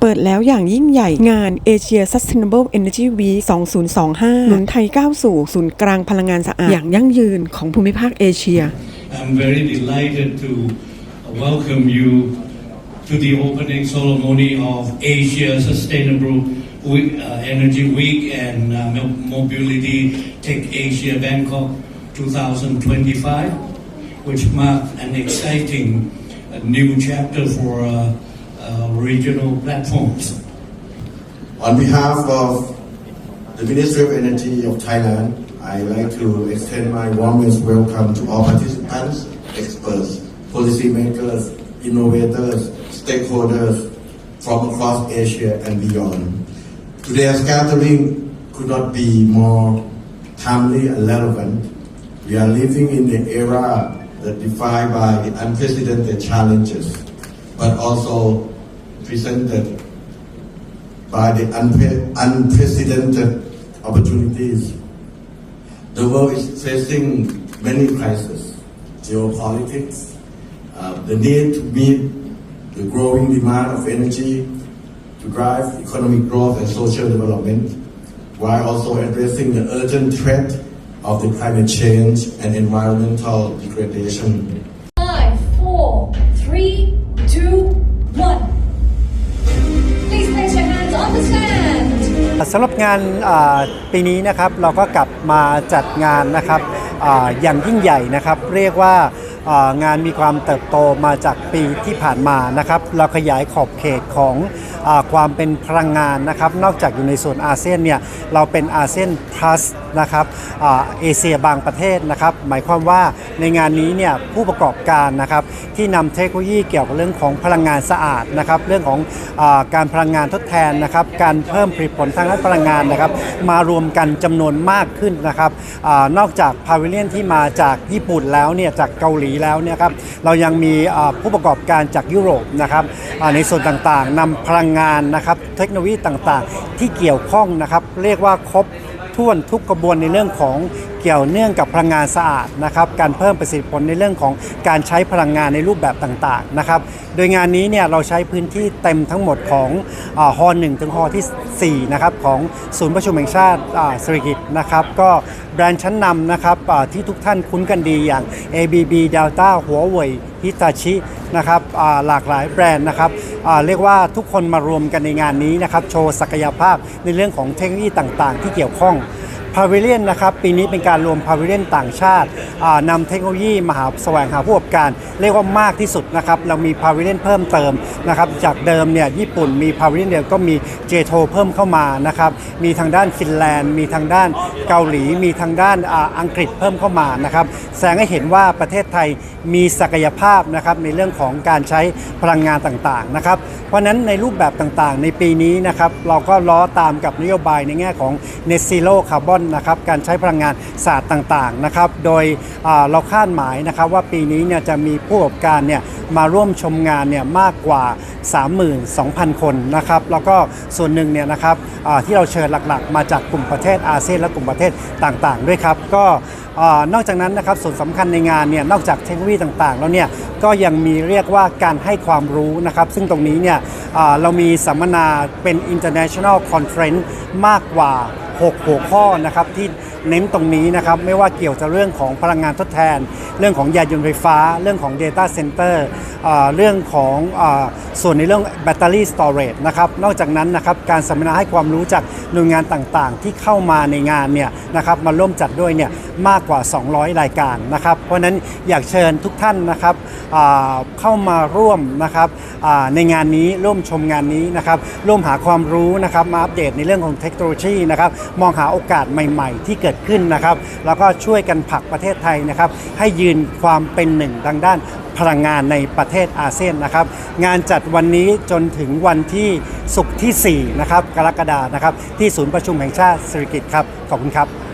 เปิดแล้วอย่างยิ่งใหญ่งาน Asia Sustainable Energy Week 2025 หนุนไทยก้าวสู่ศูนย์กลางพลังงานสะอาด อย่างยั่งยืนของภูมิภาคเอเชีย I'm very delighted to welcome you to the opening ceremony of Asia Sustainable Week, uh, Energy Week and uh, Mobility Tech Asia Bangkok 2025, which marked an exciting new chapter for uh, Uh, regional platforms. On behalf of the Ministry of Energy of Thailand, I'd like to extend my warmest welcome to all participants, experts, policymakers, innovators, stakeholders from across Asia and beyond. Today's gathering could not be more timely and relevant. We are living in an era that defined by unprecedented challenges, but also presented by the unpre- unprecedented opportunities. The world is facing many crises, geopolitics, uh, the need to meet the growing demand of energy to drive economic growth and social development, while also addressing the urgent threat of the climate change and environmental degradation. สำหรับงานปีนี้นะครับเราก็กลับมาจัดงานนะครับออย่างยิ่งใหญ่นะครับ เรียกว่างานมีความเติบโตมาจากปีที่ผ่านมานะครับ เราขยายขอบเขตของอความเป็นพลังงานนะครับ นอกจากอยู่ในส่วนอาเซียนเนี่ยเราเป็นอาเซียน plus นะครับเอเชียบางประเทศนะครับ หมายความว่าในงานนี้เนี่ยผู้ประกอบการนะครับที่นำเทคโนโลยีเกี่ยวกับเรื่องของพลังงานสะอาดนะครับเรื่องของอการพลังงานทดแทนนะครับการเพิ่มผลิตผลทางด้านพลังงานนะครับมารวมกันจำนวนมากขึ้นนะครับอนอกจากพาวิเลียนที่มาจากญี่ปุ่นแล้วเนี่ยจากเกาหลีแล้วเนี่ยครับเรายังมีผู้ประกอบการจากยุโรปนะครับในส่วนต่างๆนำพลังงานนะครับเทคโนโลยีต่างๆ ที่เกี่ยวข้องนะครับเรียกว่าครบ ถ้วนทุกกระบวนในเรื่องของเกี่ยวเนื่องกับพลังงานสะอาดนะครับการเพิ่มประสิทธิผลในเรื่องของการใช้พลังงานในรูปแบบต่างๆนะครับโดยงานนี้เนี่ยเราใช้พื้นที่เต็มทั้งหมดของอฮอลหนึ่งถึงฮอลที่4นะครับของศูนย์ประชุมแห่งชาติสิริกิตนะครับก็แบรนด์ชั้นนำนะครับที่ทุกท่านคุ้นกันดีอย่าง ABB Delta หัวเว่ยฮิตาชินะครับหลากหลายแบรนด์นะครับเรียกว่าทุกคนมารวมกันในงานนี้นะครับโชว์ศักยภาพในเรื่องของเทคโนโลยีต่างๆ ที่เกี่ยวข้อง พาวิเลียนนะครับปีนี้เป็นการรวมพาวิเลียนต่างชาติอ่านำเทคโนโลยีมาหาแสวงหาผู้ประกอบการ เรียกว่ามากที่สุดนะครับเรามีพาวิเลียนเพิ่มเติมนะครับจากเดิมเนี่ยญี่ปุ่นมีพาวิเลียนเดียวก็มีเจโทเพิ่มเข้ามานะครับมีทางด้านฟินแลนด์ มีทางด้านเกาหลี มีทางด้านอังกฤษเพิ่มเข้ามานะครับแสดงให้เห็นว่าประเทศไทยมีศักยภาพนะครับในเรื่องของการใช้พลังงานต่างๆนะครับเพราะฉะนั้นในรูปแบบต่างๆ ในปีนี้นะครับเราก็ล้อตามกับนโยบายในแง่ของ Net Zero Carbon นะครับการใช้พลังงานสะอาดต่างๆนะครับโดยเราคาดหมายนะครับว่าปีนี้เนี่ยจะมีผู้ประกอบการเนี่ยมาร่วมชมงานเนี่ยมากกว่า 32,000 คนนะครับแล้วก็ส่วนหนึ่งเนี่ยนะครับที่เราเชิญหลักๆ มาจากกลุ่มประเทศอาเซียนและกลุ่มประเทศต่างๆ ด้วยครับก็อนอกจากนั้นนะครับส่วนสำคัญในงานเนี่ยนอกจากเทคโนโลยีต่างๆ แล้วเนี่ยก็ยังมีเรียกว่าการให้ความรู้นะครับ ซึ่งตรงนี้เนี่ยเรามีสัมมนาเป็น international conference มากกว่า 6 หัวข้อนะครับที่เน้นตรงนี้นะครับ ไม่ว่าเกี่ยวกับเรื่องของพลังงานทดแทน เรื่องของยานยนต์ไฟฟ้า เรื่องของ Data Center อ่าเรื่องของอส่วนในเรื่องแบตเตอรี่สตอเรจนะครับนอกจากนั้นนะครับการสัมมนาให้ความรู้จากหน่วยงานต่างๆ ที่เข้ามาในงานเนี่ยนะครับมาร่วมจัดด้วยเนี่ยมากกว่า 200 รายการนะครับ เพราะนั้นอยากเชิญทุกท่านนะครับเข้ามาร่วมนะครับในงานนี้ร่วมชมงานนี้นะครับร่วมหาความรู้นะครับมาอัปเดตในเรื่องของเทคโนโลยีนะครับมองหาโอกาสใหม่ ๆ ที่เกิดขึ้นนะครับ แล้วก็ช่วยกันผลักประเทศไทยนะครับ ให้ยืนความเป็นหนึ่งทางด้านพลังงานในประเทศอาเซียนนะครับ งานจัดวันนี้จนถึงวันที่ศุกร์ที่ 4 นะครับ กรกฎานะครับ ที่ศูนย์ประชุมแห่งชาติสิริกิติ์ครับ ขอบคุณครับ